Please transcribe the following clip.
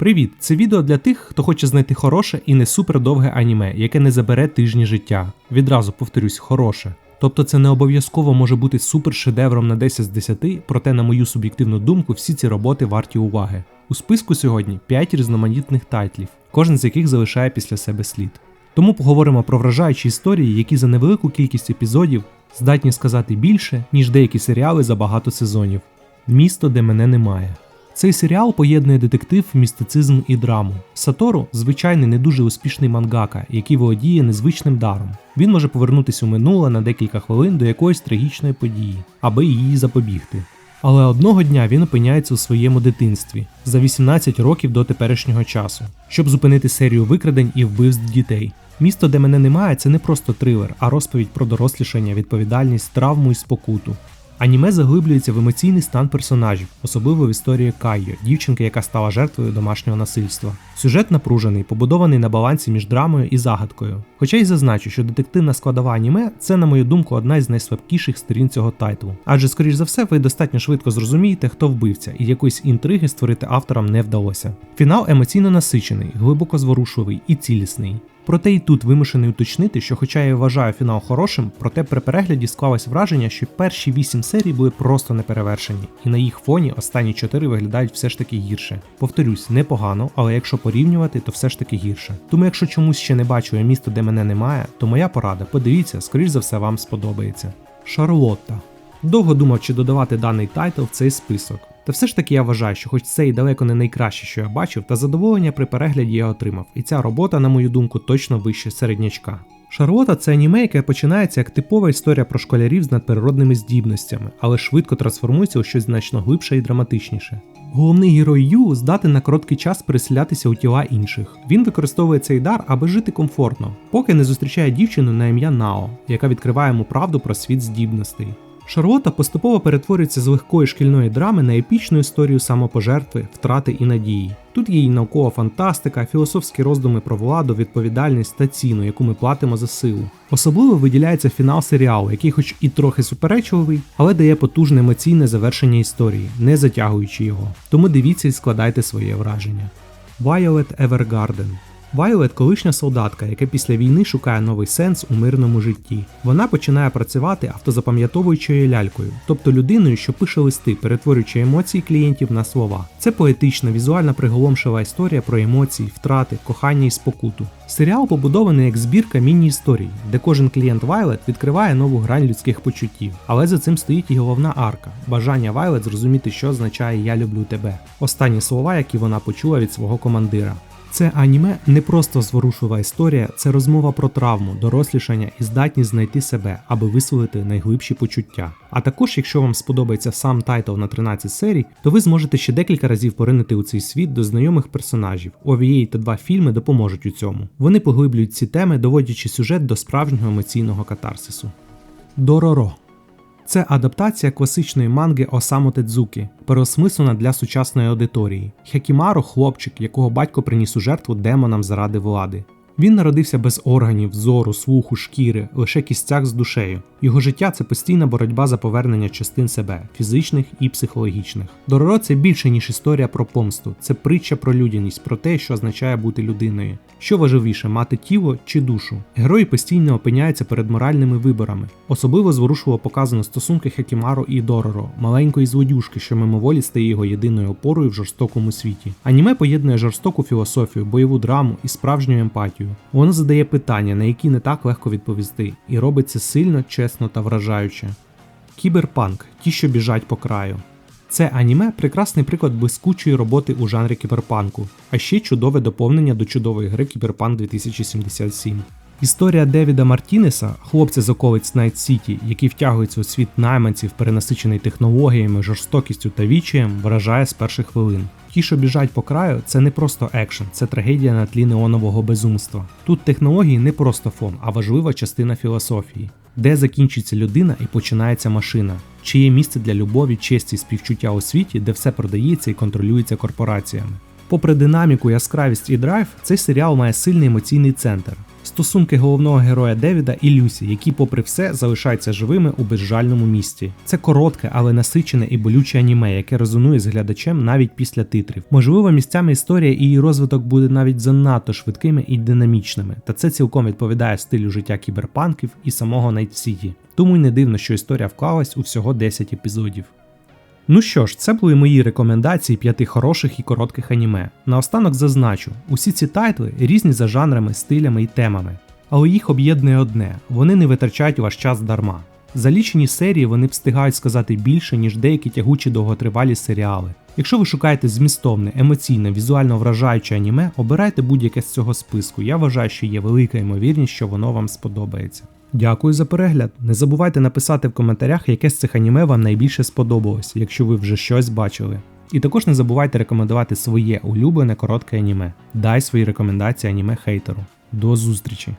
Привіт! Це відео для тих, хто хоче знайти хороше і не супердовге аніме, яке не забере тижні життя. Відразу повторюсь, хороше. Тобто це не обов'язково може бути супер шедевром на 10 з 10, проте, на мою суб'єктивну думку, всі ці роботи варті уваги. У списку сьогодні 5 різноманітних тайтлів, кожен з яких залишає після себе слід. Тому поговоримо про вражаючі історії, які за невелику кількість епізодів здатні сказати більше, ніж деякі серіали за багато сезонів. Місто, де мене немає. Цей серіал поєднує детектив, містицизм і драму. Сатору звичайний не дуже успішний мангака, який володіє незвичним даром. Він може повернутися у минуле на декілька хвилин до якоїсь трагічної події, аби її запобігти. Але одного дня він опиняється у своєму дитинстві за 18 років до теперішнього часу, щоб зупинити серію викрадень і вбивств дітей. Місто, де мене немає, це не просто трилер, а розповідь про дорослішання, відповідальність, травму і спокуту. Аніме заглиблюється в емоційний стан персонажів, особливо в історії Кайо, дівчинки, яка стала жертвою домашнього насильства. Сюжет напружений, побудований на балансі між драмою і загадкою. Хоча й зазначу, що детективна складова аніме це, на мою думку, одна із найслабкіших сторін цього тайтлу. Адже, скоріш за все, ви достатньо швидко зрозумієте, хто вбивця, і якоїсь інтриги створити авторам не вдалося. Фінал емоційно насичений, глибоко зворушливий і цілісний. Проте і тут вимушений уточнити, що, хоча я вважаю фінал хорошим, проте при перегляді склалось враження, що перші 8 серій були просто неперевершені, і на їх фоні останні 4 виглядають все ж таки гірше. Повторюсь, непогано, але якщо порівнювати, то все ж таки гірше. Тому якщо чомусь ще не бачу місто, де мене немає, то моя порада, подивіться, скоріш за все вам сподобається. Шарлотта. Довго думав, чи додавати даний тайтл в цей список. Та все ж таки я вважаю, що хоч це і далеко не найкраще, що я бачив, та задоволення при перегляді я отримав, і ця робота, на мою думку, точно вище середнячка. Шарлота це аніме, яке починається як типова історія про школярів з надприродними здібностями, але швидко трансформується у щось значно глибше і драматичніше. Головний герой Ю здатен на короткий час переселятися у тіла інших. Він використовує цей дар, аби жити комфортно, поки не зустрічає дівчину на ім'я Нао, яка відкриває йому правду про світ здібностей. Шарлота поступово перетворюється з легкої шкільної драми на епічну історію самопожертви, втрати і надії. Тут є і наукова фантастика, філософські роздуми про владу, відповідальність та ціну, яку ми платимо за силу. Особливо виділяється фінал серіалу, який, хоч і трохи суперечливий, але дає потужне емоційне завершення історії, не затягуючи його. Тому дивіться і складайте своє враження. Violet Evergarden Вайолет колишня солдатка, яка після війни шукає новий сенс у мирному житті. Вона починає працювати автозапам'ятовуючою лялькою, тобто людиною, що пише листи, перетворюючи емоції клієнтів на слова. Це поетична, візуальна приголомшива історія про емоції, втрати, кохання і спокуту. Серіал побудований як збірка міні-історій, де кожен клієнт Вайлет відкриває нову грань людських почуттів. Але за цим стоїть і головна арка бажання Вайлет зрозуміти, що означає Я люблю тебе. Останні слова, які вона почула від свого командира. Це аніме не просто зворушлива історія, це розмова про травму, дорослішання і здатність знайти себе, аби висловити найглибші почуття. А також, якщо вам сподобається сам тайтл на 13 серій, то ви зможете ще декілька разів поринити у цей світ до знайомих персонажів. OVA та два фільми допоможуть у цьому. Вони поглиблюють ці теми, доводячи сюжет до справжнього емоційного катарсису. Дороро це адаптація класичної манги Осамо Тедзуки, переосмислена для сучасної аудиторії. Хякімаро хлопчик, якого батько приніс у жертву демонам заради влади. Він народився без органів, зору, слуху, шкіри, лише кістяк з душею. Його життя це постійна боротьба за повернення частин себе, фізичних і психологічних. Дороро це більше, ніж історія про помсту, це притча про людяність, про те, що означає бути людиною. Що важливіше, мати тіло чи душу. Герої постійно опиняються перед моральними виборами. Особливо зворушливо показано стосунки Хекімаро і Дороро, маленької злодюшки, що мимоволі стає його єдиною опорою в жорстокому світі. Аніме поєднує жорстоку філософію, бойову драму і справжню емпатію. Воно задає питання, на які не так легко відповісти, і робить це сильно, чесно та вражаюче. Кіберпанк ті, що біжать по краю. Це аніме прекрасний приклад блискучої роботи у жанрі кіберпанку, а ще чудове доповнення до чудової гри Кіберпанк 2077. Історія Девіда Мартінеса, хлопця з околиць Найт Сіті, який втягується у світ найманців, перенасичений технологіями, жорстокістю та вічаєм, вражає з перших хвилин. Ті, що біжать по краю, це не просто екшен, це трагедія на тлі неонового безумства. Тут технології не просто фон, а важлива частина філософії, де закінчується людина і починається машина, чи є місце для любові, честі і співчуття у світі, де все продається і контролюється корпораціями. Попри динаміку, яскравість і драйв, цей серіал має сильний емоційний центр. Стосунки головного героя Девіда і Люсі, які, попри все, залишаються живими у безжальному місті. Це коротке, але насичене і болюче аніме, яке резонує з глядачем навіть після титрів. Можливо, місцями історія і її розвиток буде навіть занадто швидкими і динамічними, та це цілком відповідає стилю життя кіберпанків і самого Найт Сіті. Тому й не дивно, що історія вклалась у всього 10 епізодів. Ну що ж, це були мої рекомендації п'яти хороших і коротких аніме. Наостанок зазначу, усі ці тайтли різні за жанрами, стилями і темами, але їх об'єднує одне: вони не витрачають ваш час дарма. За лічені серії вони встигають сказати більше, ніж деякі тягучі довготривалі серіали. Якщо ви шукаєте змістовне, емоційне, візуально вражаюче аніме, обирайте будь-яке з цього списку. Я вважаю, що є велика ймовірність, що воно вам сподобається. Дякую за перегляд. Не забувайте написати в коментарях, яке з цих аніме вам найбільше сподобалось, якщо ви вже щось бачили. І також не забувайте рекомендувати своє улюблене коротке аніме. Дай свої рекомендації аніме хейтеру. До зустрічі!